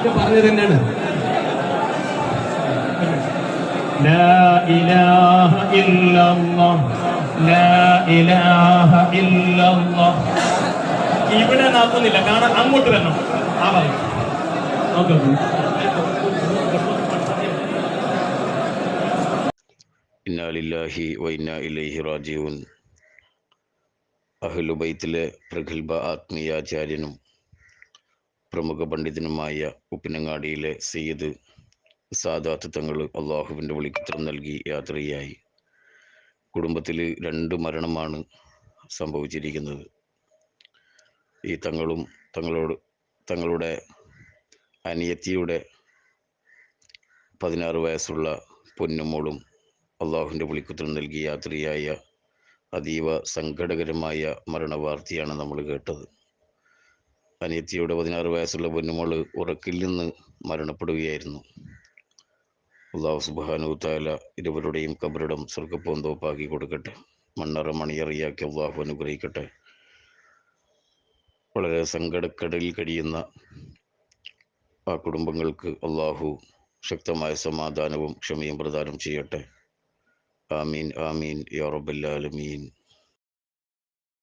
ആദ്യം പറഞ്ഞത് തന്നെയാണ് لا إله إلا الله لا إله إلا الله ഇവിടെ നാക്കുന്നില്ല കാരണം അങ്ങോട്ട് വരണം ആ ഭാഗം ഓക്കെ ഇന്നാലില്ലാഹി വൈന ഇലൈഹി റാജിഊൻ അഹ്ലുബൈത്തിലെ പ്രഗത്ഭ ആത്മീയാചാര്യനും പ്രമുഖ പണ്ഡിതനുമായ ഉപ്പിനങ്ങാടിയിലെ സയ്യിദ് സാദാത്ത് തങ്ങൾ അള്ളാഹുവിന്റെ വിളിക്കുത്തരം നൽകി യാത്രയായി. കുടുംബത്തിൽ രണ്ട് മരണമാണ് സംഭവിച്ചിരിക്കുന്നത്. ഈ തങ്ങളും തങ്ങളോട് തങ്ങളുടെ അനിയത്തിയുടെ പതിനാറ് വയസ്സുള്ള പൊന്നുമോളും അള്ളാഹുവിന്റെ വിളിക്കുത്തരം നൽകി യാത്രയായ അതീവ സങ്കടകരമായ മരണവാർത്തയാണ് നമ്മൾ കേട്ടത്. അനിയത്തിയുടെ പതിനാറ് വയസ്സുള്ള പൊന്നുമോൾ ഉറക്കിൽ നിന്ന് മരണപ്പെടുകയായിരുന്നു. അള്ളാഹു സുബാനു താല ഇരുവരുടെയും കബറിടം സ്വർഗപ്പൂന്തോപ്പാക്കി കൊടുക്കട്ടെ. മണ്ണറ മണിയറിയാക്കി അള്ളാഹു അനുഗ്രഹിക്കട്ടെ. വളരെ സങ്കടക്കടലിൽ കഴിയുന്ന ആ കുടുംബങ്ങൾക്ക് അള്ളാഹു ശക്തമായ സമാധാനവും ക്ഷമയും പ്രദാനം ചെയ്യട്ടെ. ആമീൻ ആമീൻ യാ റബ്ബൽ ആലമീൻ.